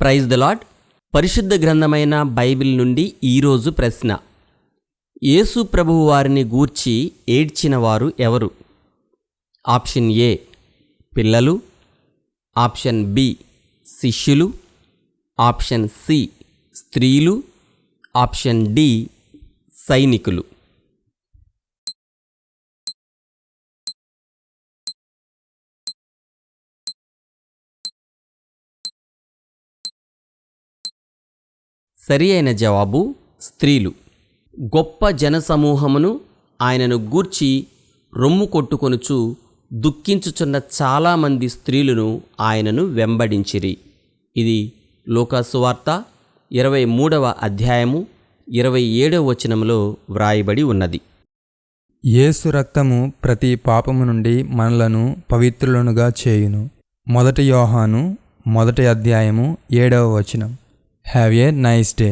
Praise the lord పరిశుద్ధ గ్రంథమైన Bible నుండి ఈరోజు ప్రశ్న. యేసు ప్రభువు వారిని గూర్చి ఏడ్చిన వారు ఎవరు? ఆప్షన్ ఏ పిల్లలు. ఆప్షన్ బి శిష్యులు. ఆప్షన్ సి స్త్రీలు. ఆప్షన్ డి సైనికులు. సరి అయిన జవాబు స్త్రీలు. గొప్ప జనసమూహమును ఆయనను గూర్చి రొమ్ము కొట్టుకొనుచు దుఃఖించుచున్న చాలామంది స్త్రీలను ఆయనను వెంబడించిరి. ఇది లోకాసువార్త ఇరవై మూడవ అధ్యాయము ఇరవై ఏడవ వచనంలో వ్రాయబడి ఉన్నది. యేసు రక్తము ప్రతి పాపము నుండి మనలను పవిత్రులనుగా చేయును. మొదటి యోహాను మొదటి అధ్యాయము ఏడవ వచనం. Have a nice day